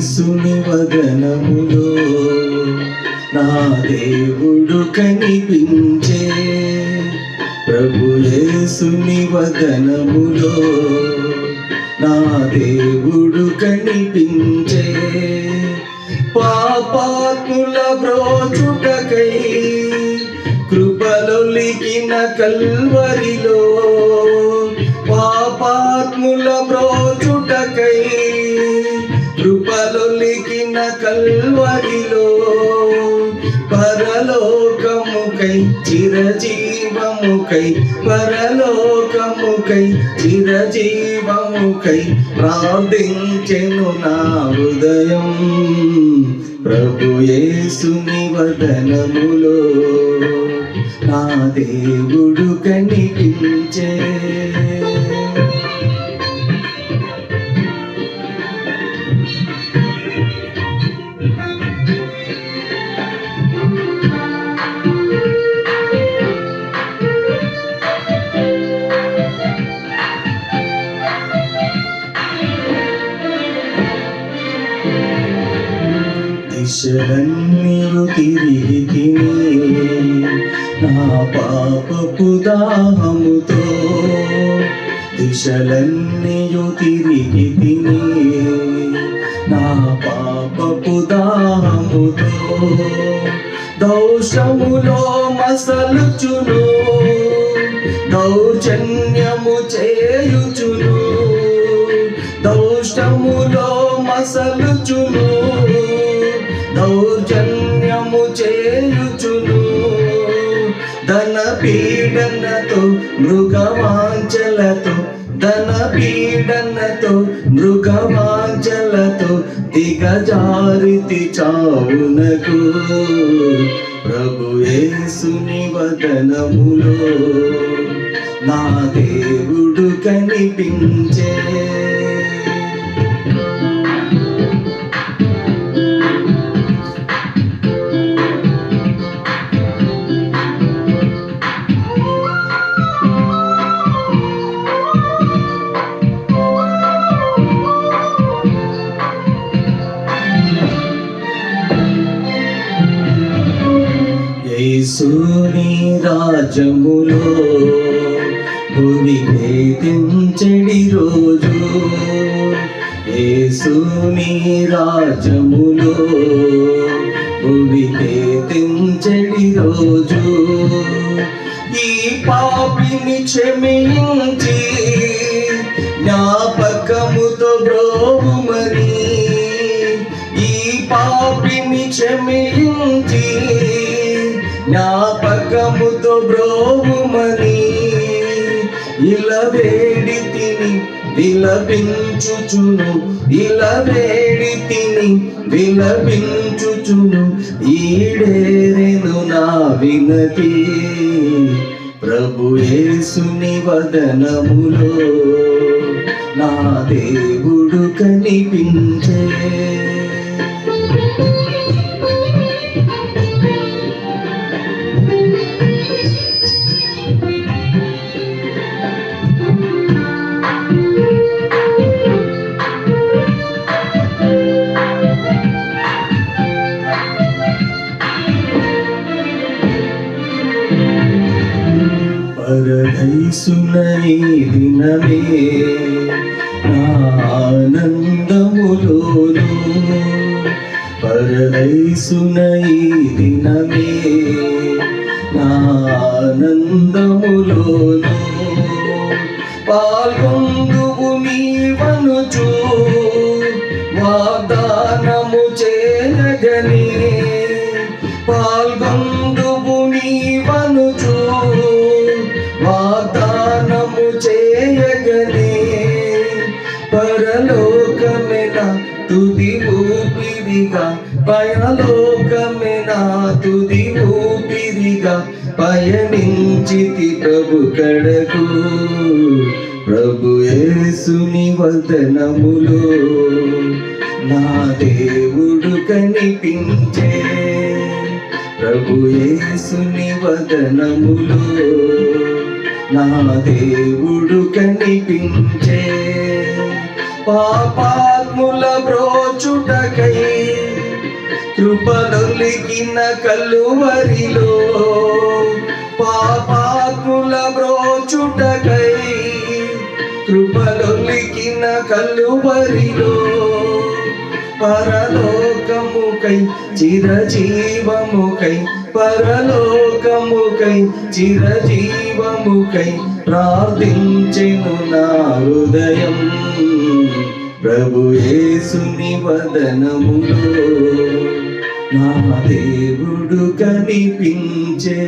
ప్రభు యేసుని వదనములో నా దేవుడు కనిపించే ప్రభు యేసుని వదనములో నా దేవుడు కనిపించే పాపాత్ముల బ్రోచుటకై కృపలొలికిన కల్వరిలో కల్వరిలో పరలోకముకై చిరజీవముకై పరలోకముకై చిరజీవముకై ప్రార్థించెను నా హృదయం. ప్రభుయేసుని వదనములో నా దేవుడు కనిపించే దిశలన్నీయు తిరిగి తిని నా పాపపు దాహముతో దిశలన్నీయు తిరిగి తిని నా పాపపు దాహముతో దోషములో మసలుచును దౌర్జన్యము చేయుచును దోషములో మసలుచును. దౌర్జన్యము చేయుచును ధన పీడనతో మృగవాంచలతో ధన పీడనతో మృగవాంచలతో దిగజారితి చావునకు. ప్రభు యేసుని వదనములో నా దేవుడు కనిపించే రాజములో భూమి భేదించడి రోజు. ఏసుని రాజములో భూమి భేదించడి రోజు. ఈ పాపిని క్షమించి జ్ఞాపకముతో బ్రోవుమని ఈ పాపిని క్షమించి జ్ఞాపకముతో బ్రోవుమని ఇలా వేడి తిని విలపించుచును. ఇలా వేడి తిని విలపించుచును. ఈడేరెను నా వినతి. ప్రభు యేసుని వదనములో నా దేవుడు కనిపించే పరదైసునై దినమే. నా ఆనందములోను పరదైసునై దినమే. ఆనందములోను పాల్గొందు పరలోకమెన తుది ఊపిరిగా పయనించితి ప్రభు కడకు. ప్రభు యేసుని వదనములో నా దేవుడు కనిపించే. ప్రభు యేసుని వదనములో నా దేవుడు కనిపించే. పాపాత్ముల బ్రోచుటకై కృపలొలికిన కలువరిలో పాపాత్ముల బ్రోచుటకై కృపలొలికిన కలువరిలో పరలోకముకై చిరజీవముకై పరలోకముకై చిరజీవముకై ప్రార్థించెను నా హృదయం. ప్రభు యేసుని వదనములో నా దేవుడు కనిపించే